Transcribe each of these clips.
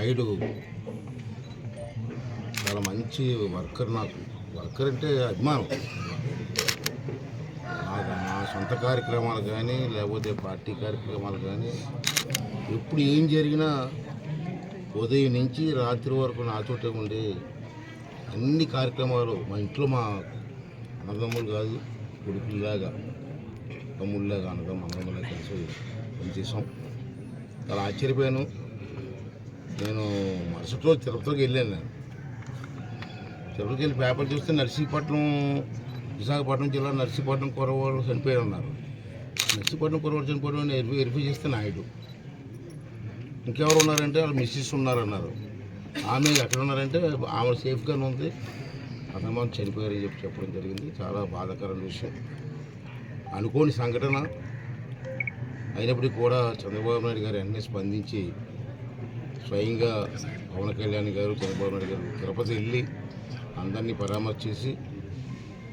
నాయుడు. చాలా మంచి వర్కర్ నాకు. వర్కర్ అంటే అభిమానం. నాకు నా సొంత కార్యక్రమాలు కానీ లేకపోతే పార్టీ కార్యక్రమాలు కానీ ఎప్పుడు ఏం జరిగినా ఉదయం నుంచి రాత్రి వరకు నాతోటే ఉండి అన్ని కార్యక్రమాలు మా ఇంట్లో మా అన్నదమ్ములు కాదు కొడుకుల్లాగా తమ్ముళ్ళలాగా అన్నదమ్ము అన్నదమ్ములా కలిసి పనిచేసాం చాలా ఆశ్చర్యపోయాను. నేను మరుసటి రోజు తిరుపతికి వెళ్ళాను నేను. తిరుపతికి వెళ్ళి పేపర్ చూస్తే నర్సీపట్నం విశాఖపట్నం జిల్లా నర్సీపట్నం కురవాళ్ళు చనిపోయి ఉన్నారు నర్సీపట్నం కురవాడు చనిపోవడం వెరిఫై వెరిఫై చేస్తే నాయుడు. ఇంకెవరు ఉన్నారంటే వాళ్ళు మిస్సెస్ ఉన్నారన్నారు. ఆమె ఎక్కడ ఉన్నారంటే ఆమె సేఫ్గానే ఉంది. అతను చనిపోయారని చెప్పి చెప్పడం జరిగింది. చాలా బాధాకరమైన విషయం. అనుకోని సంఘటన. అయినప్పటికీ కూడా చంద్రబాబు నాయుడు గారు వెంటనే స్పందించి స్వయంగా పవన్ కళ్యాణ్ గారు చంద్రబాబు నాయుడు గారు తిరుపతి వెళ్ళి అందరినీ పరామర్శించి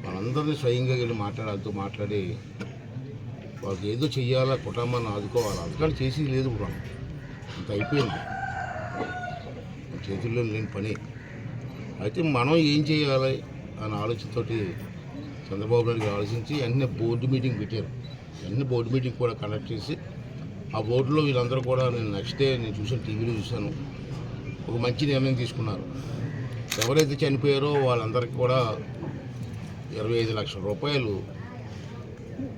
వాళ్ళందరినీ స్వయంగా వెళ్ళి మాట్లాడాలతో మాట్లాడి వాళ్ళకి ఏదో చెయ్యాలా కుటుంబాన్ని ఆదుకోవాలి అందుకని చేసి లేదు కూడా. అంత అయిపోయింది. మన చేతుల్లో లేని పని. అయితే మనం ఏం చేయాలి అనే ఆలోచనతోటి చంద్రబాబు నాయుడు గారు ఆలోచించి వెంటనే బోర్డు మీటింగ్ పెట్టారు. వెంటనే బోర్డు మీటింగ్ కూడా కండక్ట్ చేసి ఆ బోర్డులో వీళ్ళందరూ కూడా నేను నెక్స్ట్ డే నేను చూసాను టీవీలో చూశాను. ఒక మంచి నిర్ణయం తీసుకున్నారు. ఎవరైతే చనిపోయారో వాళ్ళందరికీ కూడా ఇరవై ఐదు లక్షల రూపాయలు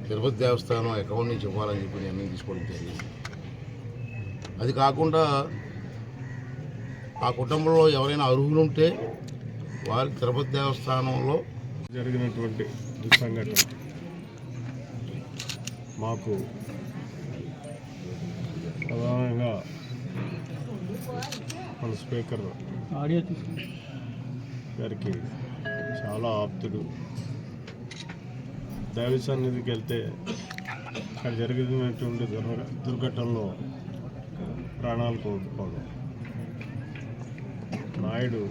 తిరుపతి దేవస్థానం అకౌంట్ నుంచి ఇవ్వాలని చెప్పి నిర్ణయం తీసుకోవడం జరిగింది. అది కాకుండా ఆ కుటుంబంలో ఎవరైనా అర్హులు ఉంటే వారి తిరుపతి దేవస్థానంలో జరిగినటువంటి దుస్సంఘటన మాకు ప్రధానంగా మన స్పీకర్ గారికి చాలా ఆప్తుడు. దైవ సన్నిధికి వెళ్తే అక్కడ జరిగినటువంటి దుర్ఘ దుర్ఘటనలో ప్రాణాలు కోల్పోవడం. నాయుడు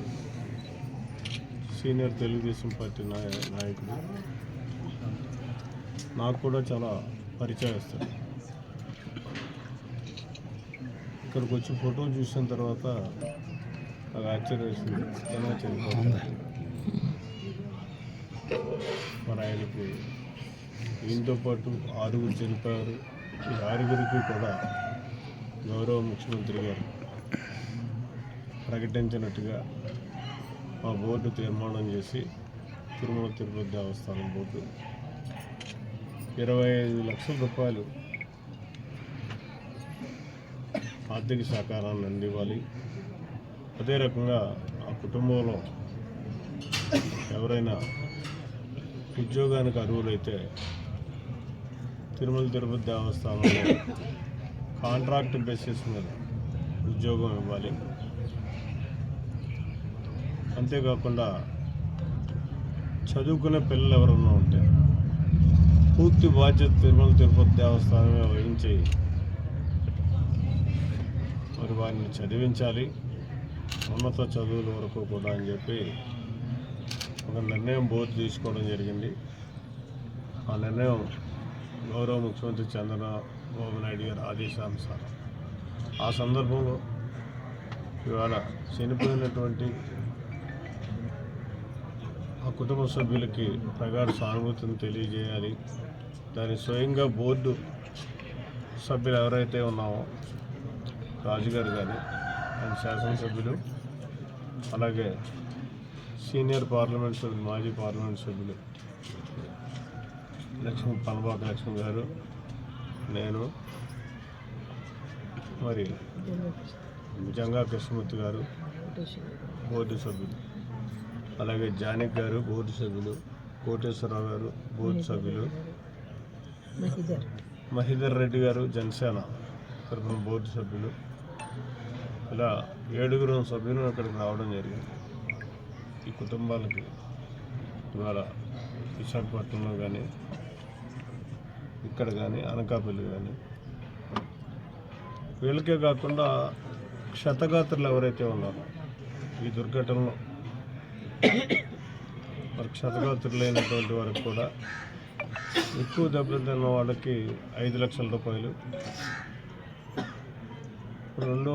సీనియర్ తెలుగుదేశం పార్టీ నాయ నాయకుడు. నాకు కూడా చాలా పరిచయస్తారు ఇక్కడికి వచ్చి ఫోటో చూసిన తర్వాత నాకు ఆశ్చర్యం వేసింది ఎలా చనిపోతుంది మరి ఆయనకి దీంతో పాటు ఆరుగురు చనిపోయారు. ఈ ఆరుగురికి కూడా గౌరవ ముఖ్యమంత్రి గారు ప్రకటించినట్టుగా ఆ బోర్డు తీర్మానం చేసి తిరుమల తిరుపతి దేవస్థానం బోర్డు. ఇరవై ఐదు లక్షల రూపాయలు ఆర్థిక సహకారాన్ని అందివ్వాలి. అదే రకంగా ఆ కుటుంబంలో ఎవరైనా ఉద్యోగానికి అర్హులైతే తిరుమల తిరుపతి దేవస్థానంలో కాంట్రాక్ట్ బేసిస్ మీద ఉద్యోగం ఇవ్వాలి. అంతేకాకుండా చదువుకునే పిల్లలు ఎవరన్నా ఉంటే పూర్తి బాధ్యత తిరుమల తిరుపతి దేవస్థానమే వహించి మరి వారిని చదివించాలి. ఉన్నత చదువుల వరకు కూడా అని చెప్పి ఒక నిర్ణయం బోర్డు తీసుకోవడం జరిగింది. ఆ నిర్ణయం గౌరవ ముఖ్యమంత్రి చంద్రబాబు నాయుడు గారి ఆదేశానుసారం. ఆ సందర్భంలో ఇవాళ చనిపోయినటువంటి ఆ కుటుంబ సభ్యులకి ప్రగాఢ సానుభూతిని తెలియజేయాలి. దాని స్వయంగా బోర్డు సభ్యులు ఎవరైతే ఉన్నామో రాజుగారు కానీ ఆయన శాసనసభ్యులు అలాగే సీనియర్ పార్లమెంట్ సభ్యులు మాజీ పార్లమెంట్ సభ్యులు లక్ష్మీ పనబాక లక్ష్మి గారు నేను మరి జంగా కృష్ణమూర్తి గారు బోర్డు సభ్యులు. అలాగే జానక్ గారు బోర్డు సభ్యులు. కోటేశ్వరరావు గారు బోర్డు సభ్యులు. మహిదర్. రెడ్డి గారు జనసేన తరఫున బోర్డు సభ్యులు. ఇలా ఏడుగురు సభ్యులు అక్కడికి రావడం జరిగింది. ఈ కుటుంబాలకి ఇవాళ విశాఖపట్నంలో కానీ ఇక్కడ కానీ అనకాపల్లి కానీ వీళ్ళకే కాకుండా క్షతగాత్రులు ఎవరైతే ఉన్నారో ఈ దుర్ఘటనలో మరి క్షతగాత్రులైనటువంటి వారికి కూడా ఎక్కువ దెబ్బతిన్న వాళ్ళకి ఐదు లక్షల రూపాయలు రెండు